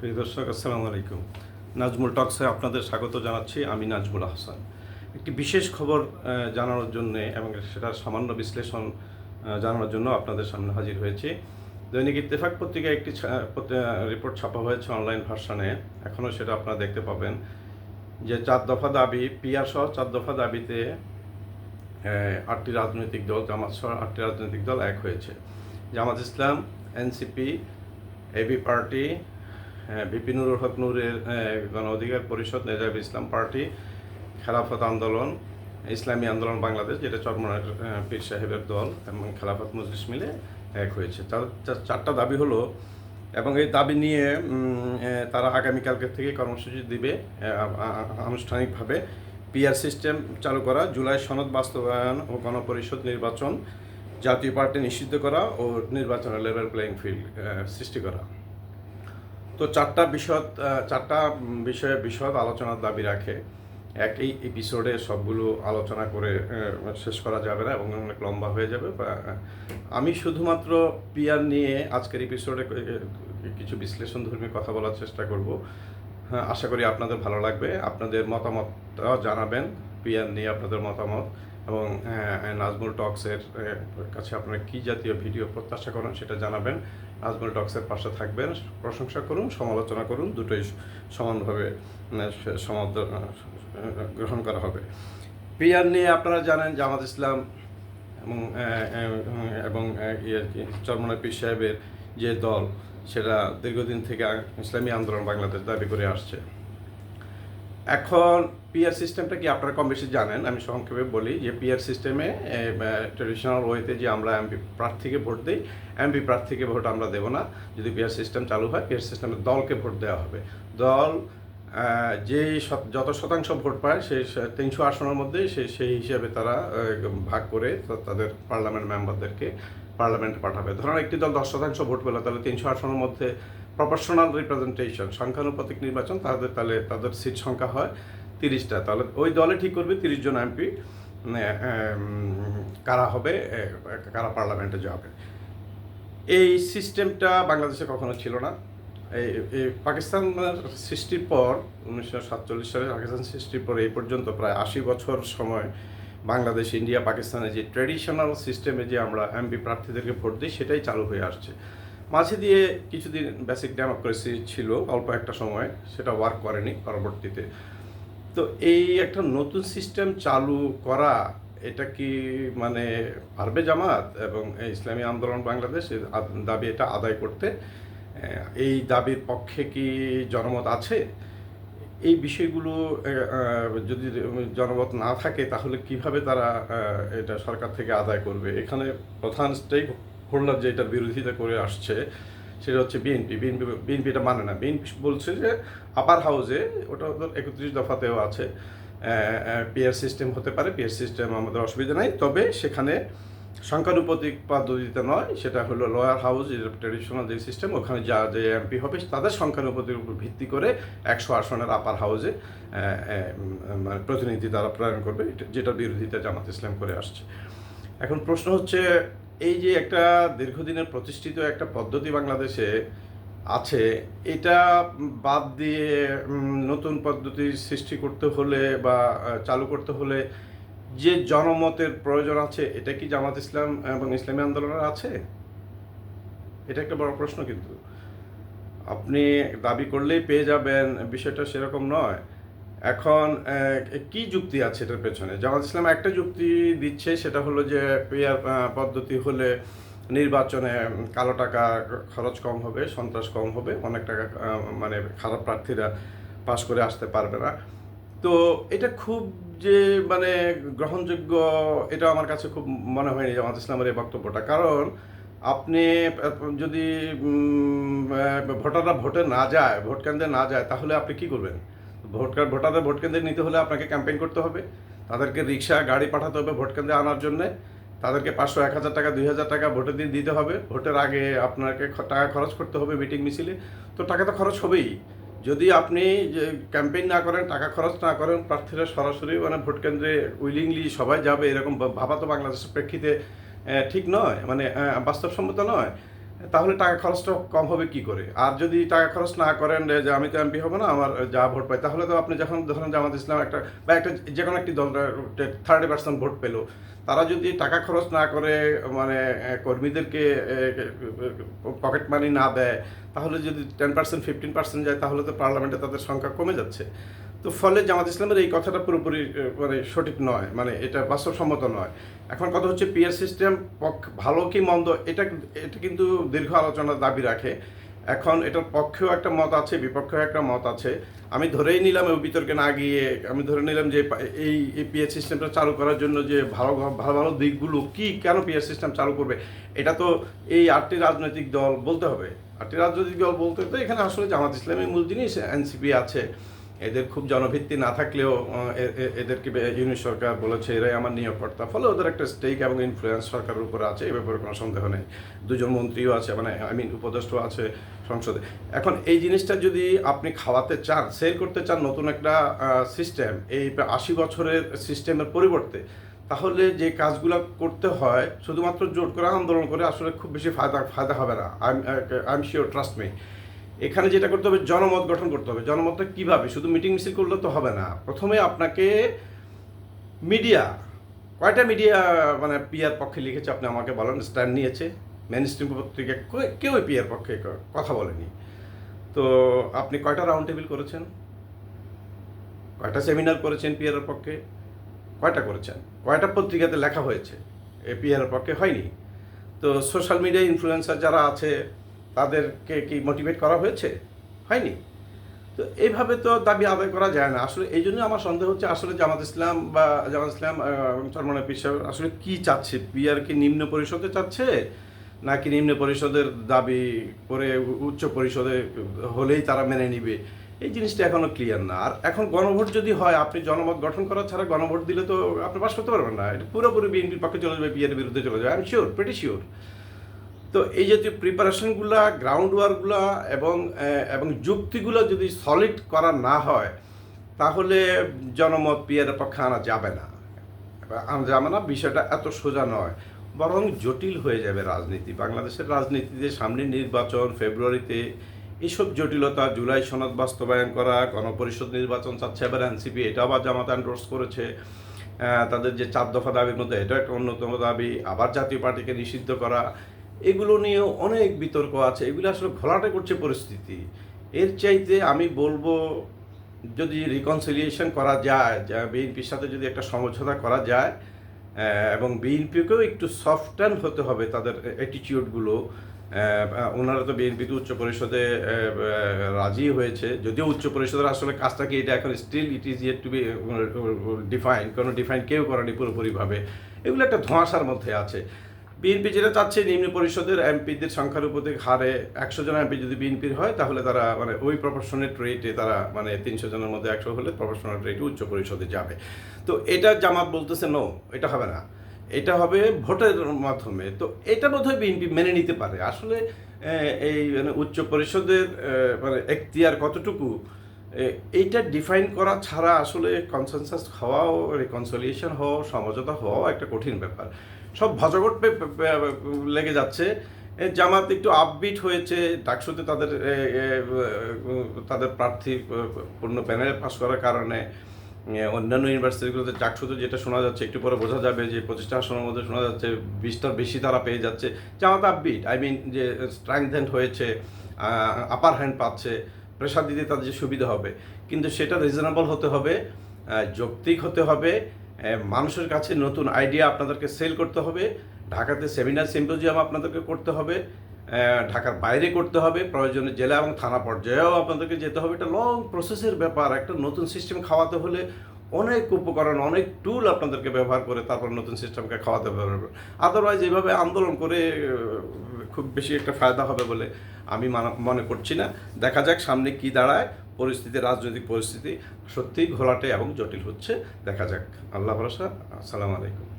প্রিয় দর্শক, আসসালামু আলাইকুম। নাজমুল টক্সে আপনাদের স্বাগত জানাচ্ছি। আমি নাজমুল হাসান। একটি বিশেষ খবর জানানোর জন্য এবং সেটার সামান্য বিশ্লেষণ জানানোর জন্য আপনাদের সামনে হাজির হয়েছি। দৈনিক ইত্তেফাক পত্রিকায় একটি রিপোর্ট ছাপা হয়েছে অনলাইন ভার্সনে। এখনও সেটা আপনারা দেখতে পাবেন যে চার দফা দাবি পিয়ার সহ চার দফা দাবিতে আটটি রাজনৈতিক দল, জামাত সহ আটটি রাজনৈতিক দল এক হয়েছে। Jamaat Islam, NCP, AB party VP Nurul Haq নূরের গণ অধিকার পরিষদ, নেজাব ইসলাম পার্টি, খেলাফত আন্দোলন, ইসলামী আন্দোলন বাংলাদেশ, যেটা চরমনার পীর সাহেবের দল এবং খেলাফত মজলিস মিলে এক হয়েছে। তার চারটা দাবি হলো, এবং এই দাবি নিয়ে তারা আগামীকালকে থেকে কর্মসূচি দিবে আনুষ্ঠানিকভাবে। পিআর সিস্টেম চালু করা, জুলাই সনদ বাস্তবায়ন ও গণপরিষদ নির্বাচন, জাতীয় পার্টি নিষিদ্ধ করা ও নির্বাচনের লেভেল প্লেইং ফিল্ড সৃষ্টি করা। তো চারটা বিষয় চারটা বিষয়ে বিশদ আলোচনার দাবি রাখে। একই এপিসোডে সবগুলো আলোচনা করে শেষ করা যাবে না এবং অনেক লম্বা হয়ে যাবে। আমি শুধুমাত্র পিয়ার নিয়ে আজকের এপিসোডে কিছু বিশ্লেষণ ধর্মী কথা বলার চেষ্টা করব। হ্যাঁ আশা করি আপনাদের ভালো লাগবে। আপনাদের মতামতটাও জানাবেন পিয়ার নিয়ে আপনাদের মতামত। এবং আহ, নাজমুল টক্সের কাছে আপনারা কী জাতীয় ভিডিও প্রত্যাশা করেন সেটা জানাবেন। নাজমুল টক্সের পাশে থাকবেন। প্রশংসা করুন, সমালোচনা করুন, দুটোই সমানভাবে গ্রহণ করা হবে। পিয়ার নিয়ে আপনারা জানেন জামাত ইসলাম এবং চর্মনা পি সাহেবের যে দল, সেটা দীর্ঘদিন থেকে ইসলামী আন্দোলন বাংলাদেশ দাবি করে আসছে। এখন পিআর সিস্টেমটা কি আপনারা কম বেশি জানেন? আমি সংক্ষেপে বলি যে পিআর সিস্টেমে ট্রেডিশনাল ওয়েতে যে আমরা এমপি প্রার্থীকে ভোট দিই এমপি প্রার্থীকে ভোট আমরা দেবো না। যদি পিআর সিস্টেম চালু হয় পিআর সিস্টেমে দলকে ভোট দেওয়া হবে। দল যেই যত শতাংশ ভোট পায়, সেই তিনশো আসনের মধ্যে সেই সেই হিসাবে তারা ভাগ করে তাদের পার্লামেন্ট মেম্বারদেরকে পার্লামেন্টে পাঠাবে। ধরুন একটি দল দশ শতাংশ ভোট পেল, তাহলে তিনশো আসনের মধ্যে প্রপোর্শনাল রিপ্রেজেন্টেশন সংখ্যানুপাতিক নির্বাচন, তাদের তাহলে তাদের সিট সংখ্যা হয় তিরিশটা। তাহলে ওই দলে ঠিক করবে তিরিশ জন এমপি কারা হবে কারা পার্লামেন্টে যাবে। এই সিস্টেমটা বাংলাদেশে কখনো ছিল না। এই পাকিস্তানের সৃষ্টির পর উনিশশো সাতচল্লিশ সালে পাকিস্তান সৃষ্টির পর এই পর্যন্ত প্রায় আশি বছর সময় বাংলাদেশ, ইন্ডিয়া, পাকিস্তানের যে ট্র্যাডিশনাল সিস্টেমে যে আমরা এমপি প্রার্থীদেরকে ভোট দিই, সেটাই চালু হয়ে আসছে। মাঝে দিয়ে কিছুদিন বেসিক ডেমোক্রেসি ছিল, অল্প একটা সময়, সেটা ওয়ার্ক করেনি পরবর্তীতে। তো এই একটা নতুন সিস্টেম চালু করা, এটা কি মানে পারবে জামাত এবং ইসলামী আন্দোলন বাংলাদেশ? দাবি এটা আদায় করতে এই দাবির পক্ষে কি জনমত আছে? এই বিষয়গুলো যদি জনমত না থাকে, তাহলে কীভাবে তারা এটা সরকার থেকে আদায় করবে? এখানে প্রধান স্টেক হোল্ডার যে বিরোধিতা করে আসছে, সেটা হচ্ছে বিএনপি। বিএনপি বিএনপি এটা মানে না। বিএনপি বলছে যে আপার হাউসে ওটা ওদের একত্রিশ দফাতেও আছে পিয়ার সিস্টেম হতে পারে পিয়ার সিস্টেম আমাদের অসুবিধা নাই। তবে সেখানে সংখ্যানুপাতিক পদ্ধতিতে নয়, সেটা হলো লয়ার হাউস ট্রেডিশনাল যে সিস্টেম ওখানে যা যে এমপি হবে, তাদের সংখ্যানুপাতির উপর ভিত্তি করে একশো আসনের আপার হাউসে মানে প্রতিনিধি তারা প্রেরণ করবে, যেটা বিরোধিতা জামাত ইসলাম করে আসছে। এখন প্রশ্ন হচ্ছে, এই যে একটা দীর্ঘদিনের প্রতিষ্ঠিত একটা পদ্ধতি বাংলাদেশে আছে, এটা বাদ দিয়ে নতুন পদ্ধতি সৃষ্টি করতে হলে বা চালু করতে হলে যে জনমতের প্রয়োজন আছে, এটা কি জামাত ইসলাম এবং ইসলামী আন্দোলনের আছে? এটা একটা বড় প্রশ্ন কিন্তু। আপনি দাবি করলেই পেয়ে যাবেন, বিষয়টা সেরকম নয়। এখন কি যুক্তি আছে এটার পেছনে? জামাত ইসলাম একটা যুক্তি দিচ্ছে, সেটা হলো যে পেয়ার পদ্ধতি হলে নির্বাচনে কালো টাকা খরচ কম হবে, সন্ত্রাস কম হবে, অনেক টাকা মানে খারাপ প্রার্থীরা পাশ করে আসতে পারবে না। তো এটা খুব যে মানে গ্রহণযোগ্য এটা আমার কাছে খুব মনে হয়নি জামাত ইসলামের এই বক্তব্যটা। কারণ আপনি, যদি ভোটাররা ভোটে না যায়, ভোট কেন্দ্রে না যায়, তাহলে আপনি কি করবেন? ভোট কার্ড ভোটারদের ভোট কেন্দ্রে নিতে হলে আপনাকে ক্যাম্পেইন করতে হবে। তাদেরকে রিক্সা, গাড়ি পাঠাতে হবে ভোট কেন্দ্রে আনার জন্য। তাদেরকে পাঁচশো, এক হাজার টাকা, দুই হাজার টাকা ভোটের দিন দিতে হবে। ভোটের আগে আপনাকে টাকা খরচ করতে হবে মিটিং, মিছিলে। তো টাকা তো খরচ হবেই। যদি আপনি যে ক্যাম্পেইন না করেন, টাকা খরচ না করেন, প্রার্থীরা সরাসরি মানে ভোট কেন্দ্রে উইলিংলি সবাই যাবে, এরকম ভাবা তো বাংলাদেশের প্রেক্ষিতে ঠিক নয়। মানে বাস্তবসম্মত নয়। তাহলে টাকা খরচটা কম হবে কি করে? আর যদি টাকা খরচ না করেন যে আমি তো এমপি হব না, আমার যা ভোট পাই, তাহলে তো আপনি যখন ধরেন জামাত ইসলাম একটা, বা একটা যে কোনো একটি দল থার্টি পার্সেন্ট ভোট পেল, তারা যদি টাকা খরচ না করে মানে কর্মীদেরকে পকেট মানি না দেয়, তাহলে যদি টেন পার্সেন্ট ফিফটিন পার্সেন্ট যায়, তাহলে তো পার্লামেন্টে তাদের সংখ্যা কমে যাচ্ছে। তো ফলে জামাত ইসলামের এই কথাটা পুরোপুরি মানে সঠিক নয়। মানে এটা বাস্তবসম্মত নয়। এখন কথা হচ্ছে পিয়ার সিস্টেম পক্ষ ভালো কি মন্দ, এটা এটা কিন্তু দীর্ঘ আলোচনার দাবি রাখে। এখন এটার পক্ষেও একটা মত আছে, বিপক্ষেও একটা মত আছে। আমি ধরেই নিলাম ওই বিতর্কে না গিয়ে, আমি ধরে নিলাম যে এই পিএস সিস্টেমটা চালু করার জন্য যে ভালো ভালো ভালো দিকগুলো কি, কেন পিএস সিস্টেম চালু করবে? এটা তো এই আটটি রাজনৈতিক দল বলতে হবে। আটটি রাজনৈতিক দল বলতে তো এখানে আসলে জামাত ইসলামী মূল জিনিস এনসিপি আছে। এদের খুব জনভিত্তি না থাকলেও এদেরকে ইউনিট সরকার বলেছে, এরাই আমার নিয়োগকর্তা। ফলে ওদের একটা স্টেক এবং ইনফ্লুয়েন্স সরকারের উপরে আছে, এ ব্যাপারে কোনো সন্দেহ নেই। দুজন মন্ত্রীও আছে মানে আই মিন উপদেষ্টাও আছে সংসদে। এখন এই জিনিসটা যদি আপনি খাওয়াতে চান সেল করতে চান নতুন একটা সিস্টেম এই আশি বছরের সিস্টেমের পরিবর্তে, তাহলে যে কাজগুলো করতে হয়, শুধুমাত্র জোট করে আন্দোলন করে আসলে খুব বেশি ফায়দা ফায়দা হবে না। I I am sure trust me এখানে যেটা করতে হবে, জনমত গঠন করতে হবে। জনমতটা কীভাবে? শুধু মিটিং মিছিল করলে তো হবে না। প্রথমে আপনাকে মিডিয়া কয়টা মিডিয়া মানে পিয়ার পক্ষে লিখেছে আপনি আমাকে বলেন স্ট্যান্ড নিয়েছে। মেন স্ট্রিম পত্রিকা কেউই পিয়ার পক্ষে কথা বলেনি। তো আপনি কয়টা রাউন্ড টেবিল করেছেন? কয়টা সেমিনার করেছেন পিয়ারের পক্ষে? কয়টা করেছেন? কয়টা পত্রিকাতে লেখা হয়েছে? এ পিয়ারের পক্ষে হয়নি। তো সোশ্যাল মিডিয়া ইনফ্লুয়েন্সার যারা আছে তাদেরকে কি মোটিভেট করা হয়েছে? হয়নি। তো এইভাবে তো দাবি আদায় করা যায় না। আসলে এই জন্য আমার সন্দেহ হচ্ছে, আসলে জামাত ইসলাম বা জামাত ইসলাম পিসাব আসলে কি চাচ্ছে? পিআর কি নিম্ন পরিষদে চাচ্ছে, নাকি নিম্ন পরিষদের দাবি করে উচ্চ পরিষদে হলেই তারা মেনে নিবে? এই জিনিসটা এখনও ক্লিয়ার না। আর এখন গণভোট যদি হয়, আপনি জনমত গঠন করা ছাড়া গণভোট দিলে তো আপনি পাস করতে পারবেন না। এটা পুরোপুরি বিএনপির পক্ষে চলে যাবে পিআর বিরুদ্ধে চলে যাবে I am sure pretty sure তো এই জাতীয় প্রিপারেশনগুলা গ্রাউন্ড ওয়ার্কগুলা এবং এবং যুক্তিগুলো যদি সলিড করা না হয়, তাহলে জনমত পিয়ারের পক্ষে আনা যাবে না। আনা যাবে না, বিষয়টা এত সোজা নয়। বরং জটিল হয়ে যাবে রাজনীতি। বাংলাদেশের রাজনীতিতে সামনে নির্বাচন, ফেব্রুয়ারিতে এসব জটিলতা, জুলাই সনদ বাস্তবায়ন করা, গণপরিষদ নির্বাচন চাচ্ছে, এবার এনসিপি এটা আবার জামাত এন্ডোর্স করেছে। তাদের যে চার দফা দাবির মধ্যে এটা একটা অন্যতম দাবি। আবার জাতীয় পার্টিকে নিষিদ্ধ করা। এগুলো নিয়েও অনেক বিতর্ক আছে। এগুলো আসলে ঘোলাটে করছে পরিস্থিতি। এর চাইতে আমি বলব, যদি রিকনসিলিয়েশন করা যায়, যা বিএনপির সাথে যদি একটা সমঝোতা করা যায় এবং বিএনপিকেও একটু সফটার্ন হতে হবে তাদের অ্যাটিটিউডগুলো ওনারা তো বিএনপিতে উচ্চ পরিষদে রাজি হয়েছে। যদিও উচ্চ পরিষদের আসলে কাজটা কি, এটা এখন still it is yet to be define কোনো ডিফাইন কেউ করেনি পুরোপুরিভাবে। এগুলো একটা ধোঁয়াশার মধ্যে আছে। বিএনপি যেটা চাচ্ছে নিম্ন পরিষদের এমপিদের থেকে হারে একশো জন এমপি যদি বিএনপির হয়, তাহলে তারা মানে ওই প্রপোর্শনেট রেটে তারা মানে তিনশো জনের মধ্যে একশো হলে প্রপোর্শনেট রেটে উচ্চ পরিষদে যাবে। তো এটা জামাত বলতেছে নো এটা হবে না। এটা হবে ভোটের মাধ্যমে। তো এটা বোধহয় বিএনপি মেনে নিতে পারে। আসলে এই মানে উচ্চ পরিষদের মানে এখতিয়ার কতটুকু এইটা ডিফাইন করা ছাড়া আসলে কনসেনসাস হওয়াও রিকনসিলিয়েশন হওয়া সমঝোতা হওয়াও একটা কঠিন ব্যাপার। সব ভজগট লেগে যাচ্ছে। জামাত একটু আপবিট হয়েছে। ডাকসুতে তাদের তাদের প্রার্থী পূর্ণ প্যানেলে পাস করার কারণে অন্যান্য ইউনিভার্সিটিগুলোতে ডাকসুতে যেটা শোনা যাচ্ছে, একটু পরে বোঝা যাবে যে পঁচিশটা আসনের মধ্যে শোনা যাচ্ছে, বিশটার বেশি তারা পেয়ে যাচ্ছে। জামাত আপবিট আই মিন যে স্ট্রেংথেন হয়েছে আপার হ্যান্ড পাচ্ছে প্রেশার দিতে তাদের যে সুবিধা হবে। কিন্তু সেটা রিজনেবল হতে হবে যৌক্তিক হতে হবে মানুষের কাছে নতুন আইডিয়া আপনাদেরকে সেল করতে হবে। ঢাকাতে সেমিনার সিম্পোজিয়াম আপনাদেরকে করতে হবে। ঢাকার বাইরে করতে হবে। প্রয়োজনে জেলা এবং থানা পর্যায়েও আপনাদেরকে যেতে হবে। এটা লং প্রসেসের ব্যাপার। একটা নতুন সিস্টেম খাওয়াতে হলে অনেক উপকরণ, অনেক টুল আপনাদেরকে ব্যবহার করে তারপর নতুন সিস্টেমকে খাওয়াতে পারবে আদারওয়াইজ এইভাবে আন্দোলন করে খুব বেশি একটা ফায়দা হবে বলে আমি মানা- মনে করছি না। দেখা যাক সামনে কি দাঁড়ায়। পরিস্থিতি রাজনৈতিক পরিস্থিতি সত্যিই ঘোলাটে এবং জটিল হচ্ছে। দেখা যাক। আল্লাহ ভরসা। আসসালামু আলাইকুম।